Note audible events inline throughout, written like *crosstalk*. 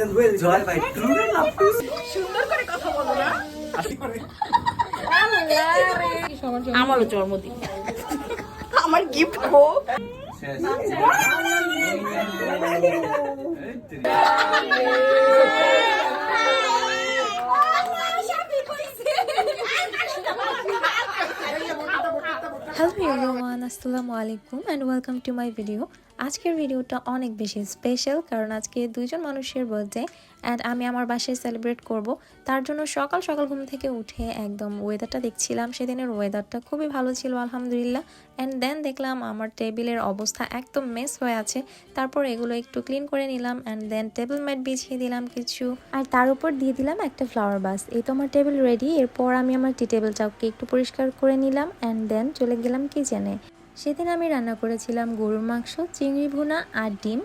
জয় ভাই টুরে লাফু সুন্দর করে কথা বলো না। আমারও জন্মদিন। আমার গিফট কো হ্যালো এভরিওয়ান আসসালামু আলাইকুম and welcome to my video আজকের ভিডিওটা অনেক বেশি স্পেশাল কারণ আজকে দুইজন মানুষের বার্থডে অ্যান্ড আমি আমার বাসায় সেলিব্রেট করব। তার জন্য সকাল সকাল ঘুম থেকে উঠে একদম ওয়েদারটা দেখছিলাম। সেদিনের ওয়েদারটা খুবই ভালো ছিল, আলহামদুলিল্লাহ। অ্যান্ড দেন দেখলাম আমার টেবিলের অবস্থা একদম মেস হয়ে আছে। তারপর এগুলো একটু ক্লিন করে নিলাম অ্যান্ড দেন টেবিল ম্যাট বিছিয়ে দিলাম কিছু। আর তার উপর দিয়ে দিলাম একটা ফ্লাওয়ার বাস এই তো আমার টেবিল রেডি এরপর আমি আমার টি টেবিল চাপকে একটু পরিষ্কার করে নিলাম অ্যান্ড দেন চলে গেলাম কিচেনে সেদিন আমি রান্না করেছিলাম গরুর মাংস চিংড়ি ভুনা আর ডিম।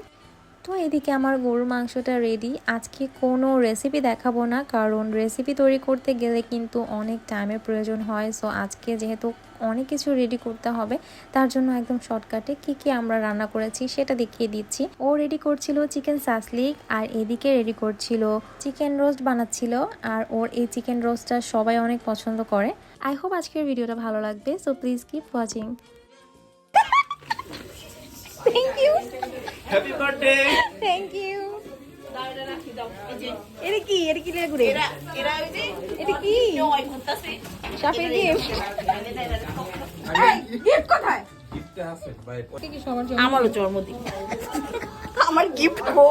তো এদিকে আমার গরুর মাংসটা রেডি আজকে কোনো রেসিপি দেখাবো না, কারণ রেসিপি তৈরি করতে গেলে কিন্তু অনেক টাইমের প্রয়োজন হয়। সো আজকে যেহেতু অনেক কিছু রেডি করতে হবে, তার জন্য একদম শর্টকাটে কি কি আমরা রান্না করেছি সেটা দেখিয়ে দিচ্ছি। ও রেডি করছিল চিকেন সাসলিক আর এদিকে রেডি করছিল চিকেন রোস্ট বানাচ্ছিল, আর ওর এই চিকেন রোস্টটা সবাই অনেক পছন্দ করে। আই হোপ আজকের ভিডিওটা ভালো লাগবে so please keep watching happy birthday thank you এটা কি? এটা কি ঘুরে এটা কি? সাপের গিফট গিফট কোথায়? আমারও জন্মদিন। আমার গিফট কো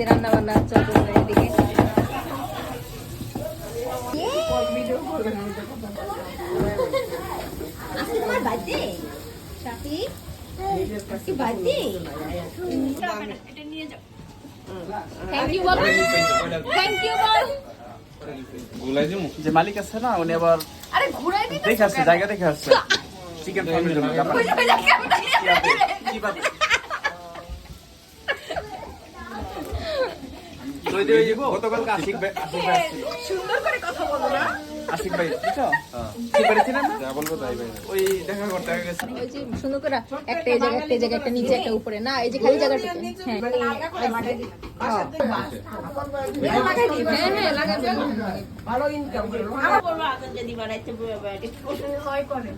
রান্না বান্না চলছে এদিকে তোমার বার্থডে শাফি কি বার্থডে থ্যাংক ইউ বল থ্যাংক ইউ বল যে মালিক আছে না উনি আবার দেখে আসছে জায়গা দেখে আসছে চিকেন ফার্মের গতকাল আশিক ভাই আশিক ভাই সুন্দর করে কথা বলো না। আশিক ভাই বুঝছ ছিলেন না? বলব তাই ভাই। ওই দেখা করতে গেছে। ওই যে সুন্দর করে একটা এই জায়গা একটা জায়গা একটা নিচে একটা উপরে। না এই যে খালি জায়গাটা। হ্যাঁ হ্যাঁ। হ্যাঁ লাগাবে ওদিকে আমি সারা রাত জব করে। সারা রাত জব করে।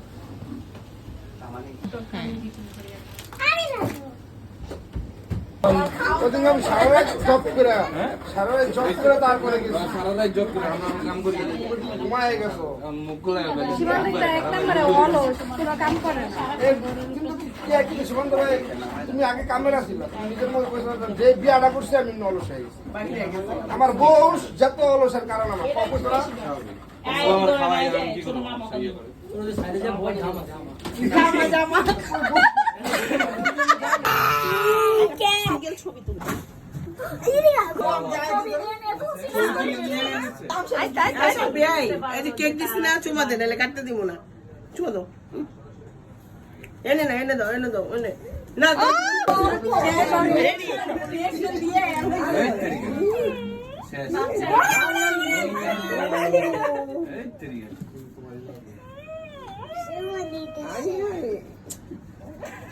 তুমি আগে কামেরা ছিল তুমি নিজের মতো কইছো যে বিয়াটা করছি আমি অলস হয়ে গেছি আমার বউ যত অলসের কারণ আমার কপু তোরা এই যে কেক দিছি না চুমা দে নাহলে কাটতে দিব না চুমা দাও এনে না এনে দাও এনে দাও এনে না দাও। শেষ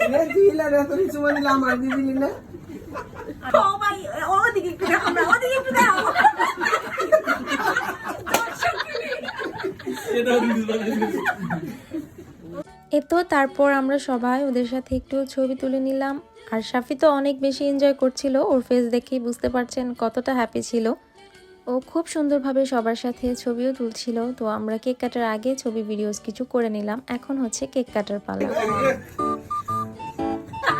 এ দিলা রে তুমি চুমা দিলা আমার দিয়ে দিলি না তো তারপর আমরা সবাই ওদের সাথে একটু ছবি তুলে নিলাম। আর সাফি তো অনেক বেশি এনজয় করছিল, ওর ফেস দেখেই বুঝতে পারছেন কতটা হ্যাপি ছিল। ও খুব সুন্দরভাবে সবার সাথে ছবিও তুলছিল, তো আমরা কেক কাটার আগে ছবি ভিডিওস কিছু করে নিলাম। এখন হচ্ছে কেক কাটার পালা।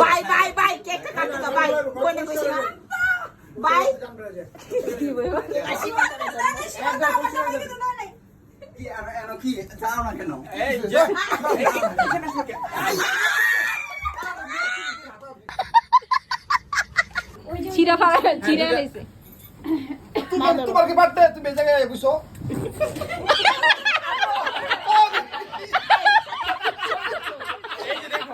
বাই বাই বাই কেকটা কাটো দাও বাই কোনে কইছি না বাই কি যাও না কেন চিরা ফাড়া চিরা লাইছে তুমি তোমার কি বাড়তে তুমি এই জায়গায় বুঝছ এই যে দেখো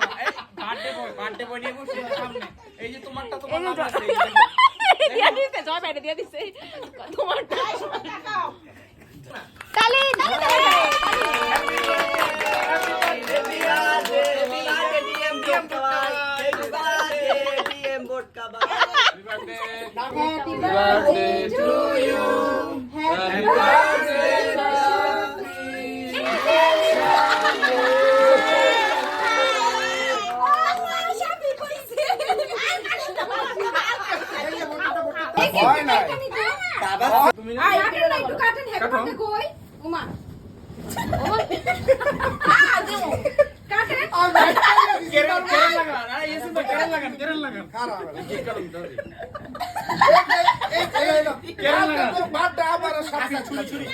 বার্থডে বয় নিয়ে বসে সামনে। এই যে তোমারটা তোমার নাম আছে। দিয়া দিছে জয় বাইরে দিয়া দিছে। তোমারটা। তালে birthday. Happy birthday to you. Happy birthday. হয় নাই তুমি কাটো কেরল কেরল লাগা না এই সুন্দর কেরল লাগান কেরল লাগান খারাপ কি করুন দাদি বাড়তে আমার সাথে ছুরি ছুরি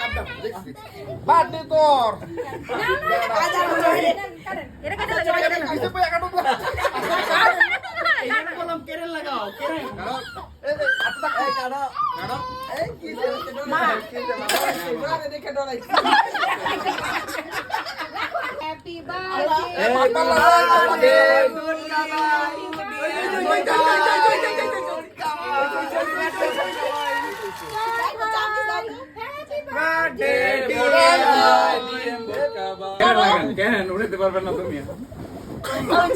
বাড়তে তোর কিসে কেরল লাগাও কেরল এই যে, হাতটা খাই কাটো এই কি যে মা দেখে ডরাই হ্যাপি এই বাবা কেরল লাগান কেন উড়াতে পারবেন না তুমি।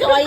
জয়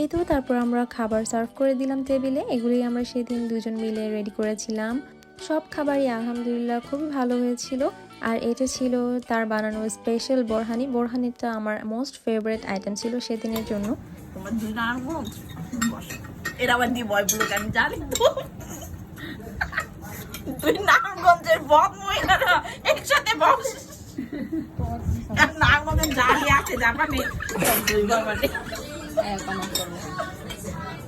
এই তো তারপর আমরা খাবার সার্ভ করে দিলাম টেবিলে। এগুলোই আমরা সেদিন দুজন মিলে রেডি করেছিলাম। সব খাবারই আলহামদুলিল্লাহ খুবই ভালো হয়েছিল। আর এটা ছিল তার বানানো স্পেশাল বোরহানি। বোরহানিটা আমার মোস্ট ফেভারিট আইটেম ছিল সেদিনের জন্য। তোমার দুই নারায়ণগঞ্জ এরা আবার দিয়ে বয়গুলোকে আমি জানি তো। দুই নারায়ণগঞ্জের বদ মহিলারা একসাথে বস *laughs* নারায়ণগঞ্জের জানি আছে জাপানে। সব দুই বাবারে আগে আমাকে কি করছ দাঁড়ান আমি বেটা ফোন ধরতে পাইছি যা এক রুমে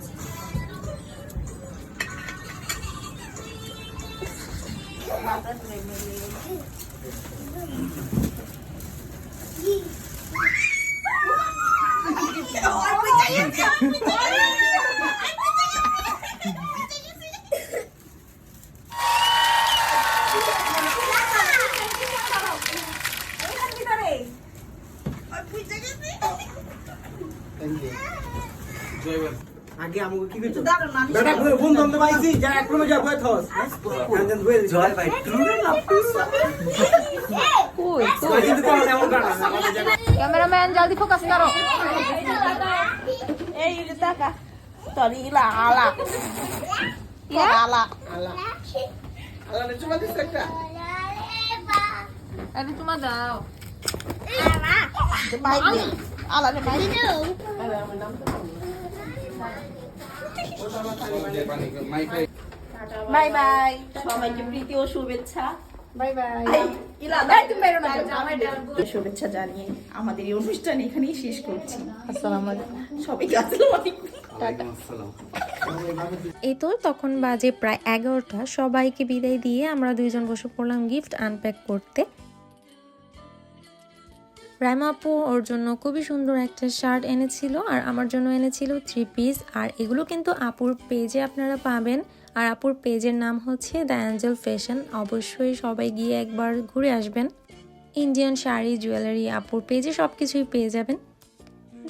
যা বই থস জয় ভাই কই কিন্তু কোন এমন গানা ক্যামেরাম্যান জলদি ফোকাস করো। এই যে টাকা তোর ইলা আলা। তোর আলা। আল্লাহ চুমা দিছে একটা। আরে তোমার দাও। মাইক দে আলা রে মাইক বাই বাই। সবাইকে প্রীতি ও শুভেচ্ছা। Bye bye. শুভেচ্ছা জানিয়ে আমাদের এই অনুষ্ঠান এখানেই শেষ করছি। আসসালামু সবাইকে আসসালামু আলাইকুম। এই তো তখন বাজে প্রায় এগারোটা। সবাইকে বিদায় দিয়ে আমরা দুইজন বসে পড়লাম গিফট আনপ্যাক করতে। রাইমা আপু ওর জন্য খুবই সুন্দর একটা শার্ট এনেছিল আর আমার জন্য এনেছিল থ্রি পিস আর এগুলো কিন্তু আপুর পেজে আপনারা পাবেন। আর আপুর পেজের নাম হচ্ছে দ্য অ্যাঞ্জেল ফ্যাশন অবশ্যই সবাই গিয়ে একবার ঘুরে আসবেন। ইন্ডিয়ান শাড়ি জুয়েলারি আপুর পেজে সব কিছুই পেয়ে যাবেন।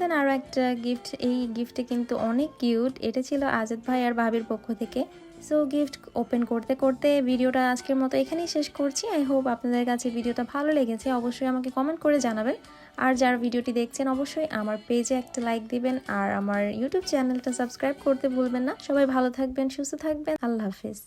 দেন আরও একটা গিফট এই গিফটে কিন্তু অনেক কিউট এটা ছিল আজাদ ভাই আর ভাবির পক্ষ থেকে। সো গিফট ওপেন করতে করতে ভিডিওটা আজকের মতো এখানেই শেষ করছি। আই হোপ আপনাদের কাছে ভিডিওটা ভালো লেগেছে। অবশ্যই আমাকে কমেন্ট করে জানাবেন। আর যারা ভিডিওটি দেখছেন, অবশ্যই আমার পেজে একটা লাইক দিবেন। আর আমার ইউটিউব চ্যানেলটা সাবস্ক্রাইব করতে ভুলবেন না। সবাই ভালো থাকবেন, সুস্থ থাকবেন। আল্লাহ হাফিজ।